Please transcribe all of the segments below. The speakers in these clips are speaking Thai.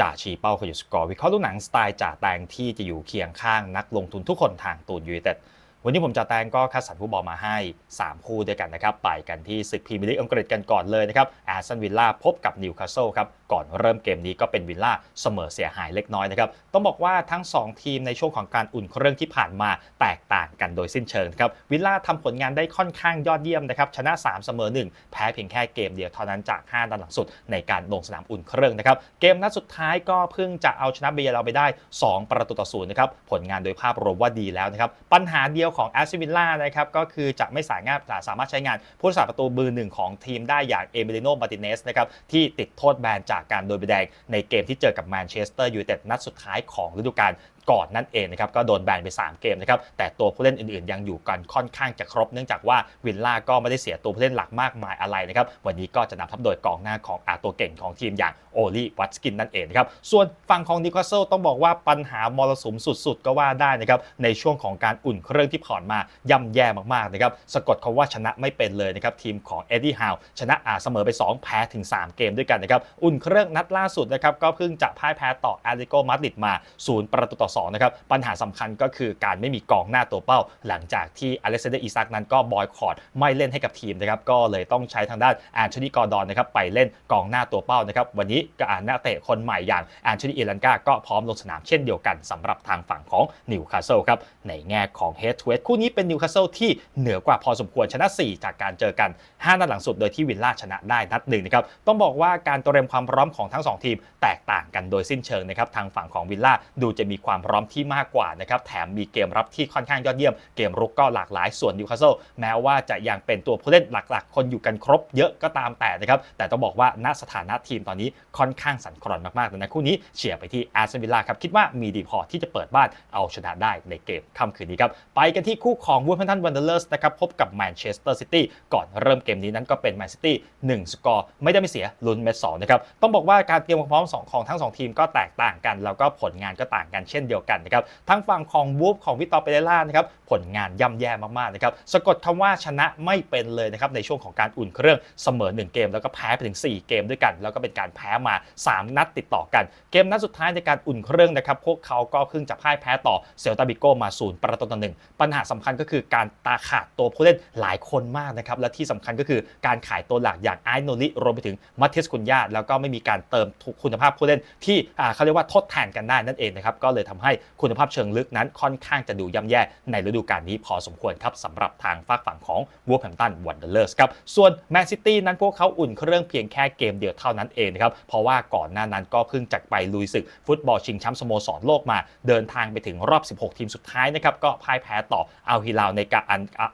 จ่าชีเป้าขยุสกอร์วิเคราะห์ลูกหนังสไตล์จ่าแตงที่จะอยู่เคียงข้างนักลงทุนทุกคนทางตูนยูเต็ด วันนี้ผมจ่าแตงก็คัดสรรผู้บอลมาให้ 3 คู่ด้วยกันนะครับ ไปกันที่ศึกพรีเมียร์ลีกอังกฤษกันก่อนเลยนะครับแอสตันวิลล่าพบกับนิวคาสเซิลครับ ก่อนเริ่มเกมนี้ก็เป็นวิลล่าเสมอเสียหายเล็กน้อยนะครับ ต้องบอกว่าทั้ง 2 ทีมในช่วงของการอุ่นเครื่องที่ผ่านมาแตกต่างกันโดยสิ้นเชิงครับ วิลล่าทำผลงานได้ค่อนข้างยอดเยี่ยมนะครับ ชนะ 3 เสมอ 1 แพ้เพียงแค่เกมเดียวเท่านั้นจาก 5 นัดหลังสุดในการลงสนามอุ่นเครื่องนะครับ เกมนัดสุดท้ายก็เพิ่งจะเอาชนะเบียร์เราไปได้ 2 ประตูต่อศูนย์นะครับ ผลงานโดยภาพรวมว่าดีแล้วนะครับ ปัญหาเดียวของแอสตันวิลล่านะครับก็คือจะไม่สามานสามารถใช้งานผู้รักษาประตูมือหนึ่งของทีมได้อย่างเอมิลิโนมาติเนสนะครับที่ติดโทษแบนจากการโดนใบแดงในเกมที่เจอกับแมนเชสเตอร์ยูไนเต็ดนัดสุดท้ายของฤดูกาลก่อนนั่นเองนะครับก็โดนแบนไป 3 เกมนะครับแต่ตัวผู้เล่นอื่นๆ ยังอยู่กันค่อนข้างจะครบ เนื่องจากว่าวิลล่าก็ไม่ได้เสียตัวผู้เล่นหลักมากมายอะไรนะครับวันนี้ก็จะนำทัพโดยกองหน้าของอาตัวเก่งของทีมอย่างโอลีวัตสกินนั่นเองนะครับส่วนฝั่งของนิวคาสเซิลต้องบอกว่าปัญหามรสุมสุดๆ ก็ว่าได้นะครับในช่วงของการอุ่นเครื่องที่ผ่านมาย่ำแย่มากๆนะครับสะกดคาว่าชนะไม่เป็นเลยนะครับทีมของเอ็ดดี้ฮาวชนะอาเสมอไป 2 แพ้ถึง 3 เกมด้วยกันนะครับอุ่นเครื่องนัดล่าสุดนะครับก็เพิ่งจะพ่ายแพ้ต่อแอตเลติโกมาดริดมา0ประตูต่อ2นะครับปัญหาสำคัญก็คือการไม่มีกองหน้าตัวเป้า หลังจากที่อเล็กซานเดอร์อีซักนั้นก็บอยคอรดไม่เล่นให้กับทีมนะครับก็เลยต้องใช้ทางด้านแอนโทนีกอร์ดอนนะครับไปเล่นกองหน้าตัวเป้านะครับวันนี้ก็อ่านนักเตะคนใหม่อย่างแอนโทนีเอลันกาก็พร้อมลงสนามเช่นเดียวกันสำหรับทางฝั่งของนิวคาสเซิลครับในแง่ของเฮดทูเฮดคู่นี้เป็นนิวคาสเซิลที่เหนือกว่าพอสมควรชนะ 4 จากการเจอกัน 5 นัดหลังสุดโดยที่วิลล่าชนะได้นัดหนึ่งนะครับต้องบอกว่าการเตรียมความพร้อมของทั้ง 2 ทีมแตกต่างกันโดยสิ้นเชิงนะครับทางฝั่งของวิลล่าดูจะมีความพร้อมที่มากกว่านะครับแถมมีเกมรับที่ค่อนข้างยอดเยี่ยม เกมรุกก็หลากหลายส่วนนิวคาสเซิลแม้ว่าจะยังเป็นตัวผู้เล่นหลักๆ คนอยู่กันครบเยอะก็ตามแต่นะครับแต่ต้องบอกว่าณสถานะทีมตอนนี้ค่อนข้างสั่นคลอนมากๆเลยนะคู่นี้เชียร์ไปที่แอสตันวิลล่าครับคิดว่ามีดีพอที่จะเปิดบ้านเอาชนะได้ในเกมค่ำคืนนี้ครับไปกันที่คู่ของวูฟแฮมป์ตันวันเดอร์เลอร์สนะครับพบกับแมนเชสเตอร์ซิตี้ก่อนเริ่มเกมนี้นั้นก็เป็นแมนซิตี้1สกอร์ไม่ได้ไม่เสียลุ้นเมตสองนะครับต้องบอกว่าการเตรียมความพร้อมสองของทั้งสองทีมก็แตกต่างกัน แล้วก็ผลงานก็ต่างกันเช่นเดียวกันนะครับทั้งฝั่งของวูฟของวิตอเปเรล่านะครับผลงานย่ำแย่มากๆนะครับสะกดคำว่าชนะไม่เป็นเลยนะครับในช่วงของการอุ่นเครื่องเสมอ 1 เกม แล้วก็แพ้ไปถึง 4 เกมด้วยกัน แล้วก็เป็นการแพ้มา 3 นัดติดต่อกัน เกมนัดสุดท้ายในการอุ่นเครื่องนะครับพวกเขาก็เพิ่งจะพ่ายแพ้ต่อเซลตาบิโกมาศูนย์ประตูต่อหนึ่งปัญหาสำคัญก็คือการตาขาดตัวผู้เล่นหลายคนมากนะครับและที่สำคัญก็คือการขายตัวหลักอย่างไอโนลิรวมไปถึงมัตเทสคุนยาแล้วก็ไม่มีการเติมคุณภาพผู้เล่นที่เขาเรียกว่าทดแทนกันได้นั่นเองนะครับก็เลยทำให้คุณภาพเชิงลึกนั้นค่อนข้างจะดูย่ำแย่ในฤดูกาลนี้พอสมควรครับสำหรับทางฝากฝั่งของวูฟแฮมตันวันเดอร์เลอร์สครับส่วนแมนซิตี้นั้นพวกเขาอุ่นเครื่องเพียงแค่เกมเดียวเท่านั้นเองนะครับเพราะว่าก่อนหน้านั้นก็เพิ่งจักไปลุยศึกฟุตบอลชิงแชมป์สโมสรโลกมา เดินทางไปถึงรอบ 16 ทีมสุดท้ายนะครับก็พ่ายแพ้ต่ออัลฮิลาลในการ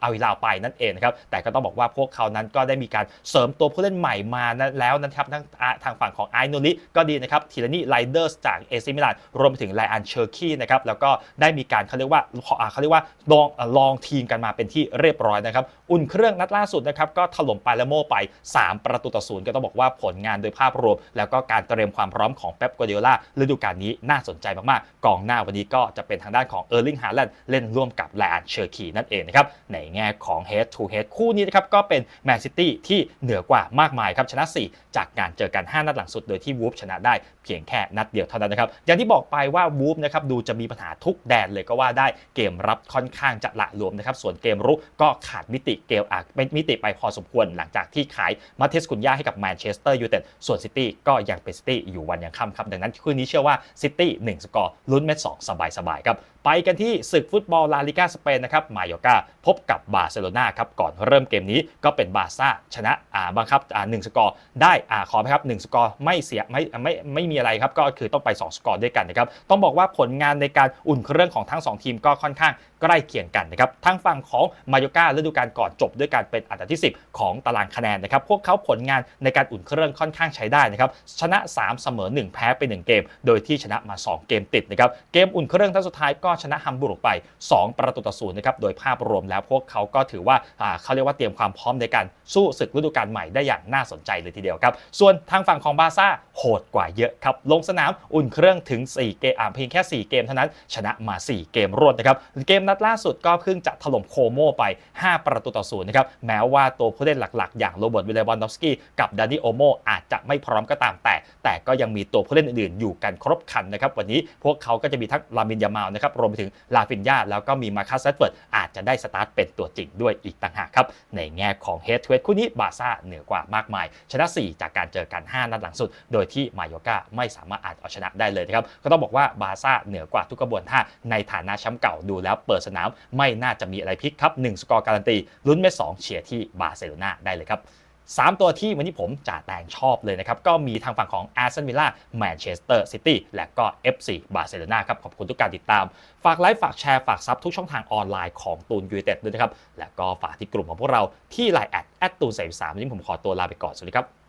อัลฮิลาลไปนั่นเองนะครับแต่ก็ต้องบอกว่าพวกเขานั้นก็ได้มีการเสริมตัวผู้เล่นใหม่มาแล้วนะครับทั้งทางฝั่งของไอโนลิก็ดีนะครับทีลานี่ไลเดอร์สจากเอซิมิลานรวมไปถึงไลอันเชอร์คีนะครับแล้วก็ได้มีการเขาเรียกว่าเขาเรียกว่าลองลองทีมกันมาเป็นที่เรียบร้อยนะครับอุ่นเครื่องนัดล่าสุดนะครับก็ถล่มปาเลโมไป 3 ประตูต่อศูนย์ก็ต้องบอกว่าผลงานโดยภาพรวม แล้วก็การเตรียมความพร้อมของเป๊ปกัวเดล่าฤดูกาลนี้น่าสนใจมากๆกองหน้าวันนี้ก็จะเป็นทางด้านของเออร์ลิงฮาแลนด์เล่นร่วมกับแลนเชอร์คีนั่นเองนะครับในแง่ของ head to head คู่นี้นะครับก็เป็นแมนซิตี้ที่เหนือกว่ามากมายครับชนะ 4 จากการเจอกัน 5 นัดหลังสุดโดยที่วูฟชนะได้เพียงแค่นัดเดียวเท่านั้นนะครับอย่างที่บอกไปว่าวูฟนะครับดูจะมีปัญหาทุกแดนเลยก็ว่าได้เกมรับค่อนข้างจะละหลวมนะครับส่วนเกมรุกก็ขาดมิติเกมอะเป็นมิติไปพอสมควรหลังจากที่ขายมาเทสกุนย่าให้กับแมนเชสเตอร์ยูไนเต็ดส่วนซิตี้ก็ยังเป็นซิตี้อยู่วันยังค่ำครับดังนั้นคืนนี้เชื่อว่าซิตี้1สกอร์ลุ้นเม็ด2สบายๆครับไปกันที่ศึกฟุตบอลลาลิกาสเปนนะครับมาโยกาพบกับบาร์เซโลนาครับก่อนเริ่มเกมนี้ก็เป็นบาร์ซ่าชนะอ่าบังคับอ่าหนึ่งสกอร์ได้อ่าขอไปครับหนึ่งสกอร์ไม่เสียไม่ไม่ไม่มีอะไรครับก็คือต้องไป 2 สกอร์ด้วยกันนะครับต้องบอกว่าผลงานในการอุ่นเครื่องของทั้ง 2 ทีมก็ค่อนข้างใกล้เคียงกันนะครับทางฝั่งของมายกาฤดูกาลก่อนจบด้วยการเป็นอันดับที่ 10 ของตารางคะแนนนะครับพวกเขาผลงานในการอุ่นเครื่องค่อนข้างใช้ได้นะครับชนะ 3 เสมอ 1 แพ้ไป 1 เกม โดยที่ชนะมา 2 เกมติดนะครับเกมอุ่นเครื่องทั้งสุดท้ายก็ชนะฮัมบูร์กไป 2 ประตูต่อศูนย์นะครับโดยภาพรวมแล้วพวกเขาก็ถือว่าเขาเรียกว่าเตรียมความพร้อมในการสู้ศึกฤดูกาลใหม่ได้อย่างน่าสนใจเลยทีเดียวครับส่วนทางฝั่งของบาซ่าโหดกว่าเยอะครับลงสนามอุ่นเครื่องถึง 4 เกมเพียงแค่ 4 เกมเท่านั้นชนะมา 4 เกมรวดนะครับเกมนัดล่าสุดก็เพิ่งจะถล่มโคโมไป 5 ประตูต่อศูนย์นะครับแม้ว่าตัวผู้เล่นหลักๆ อย่างโรเบิร์ตวิลเลวันดอฟสกี้กับดานิโอโมอาจจะไม่พร้อมก็ตามแต่ แต่ก็ยังมีตัวผู้เล่นอื่นๆ อยู่กันครบคันนะครับวันนี้พวกเขาก็จะมีทั้งลามินยามาลนะครับรวมไปถึงลาฟินยาแล้วก็มีมาคัสเซตเฟิร์ดอาจจะได้สตาร์ทเป็นตัวจริงด้วยอีกต่างหากครับในแง่ของเฮดทเฮดคู่นี้บาซ่าเหนือกว่ามากมาย ชนะ 4 จากการเจอกัน 5 นัดหลังสุด โดยที่มายโอกาไม่สามารถอาจเอาชนะได้เลยนะครับก็ต้องบอกว่าบาซ่าเหนือกว่าทุกกระบวนท่าในฐานะแชมป์เก่าดูแล้วเปิดสนามไม่น่าจะมีอะไรพลิกครับ1สกอร์การันตีลุ้นเม็ด2เชียร์ที่บาร์เซโลนาได้เลยครับ3ตัวที่วันนี้ผมจ่าแตงชอบเลยนะครับ ก็มีทางฝั่งของอาร์เซนวิลล่าแมนเชสเตอร์ซิตี้และก็ FC บาร์เซโลนาครับ ขอบคุณทุกการติดตาม ฝากไลค์ฝากแชร์ ฝากซับทุกช่องทางออนไลน์ของตูนยูเต็ดด้วยนะครับ และก็ฝากที่กลุ่มของพวกเราที่ไลน์แอดแอดตูนสามวันนี้ผมขอตัวลาไปก่อน สวัสดีครับ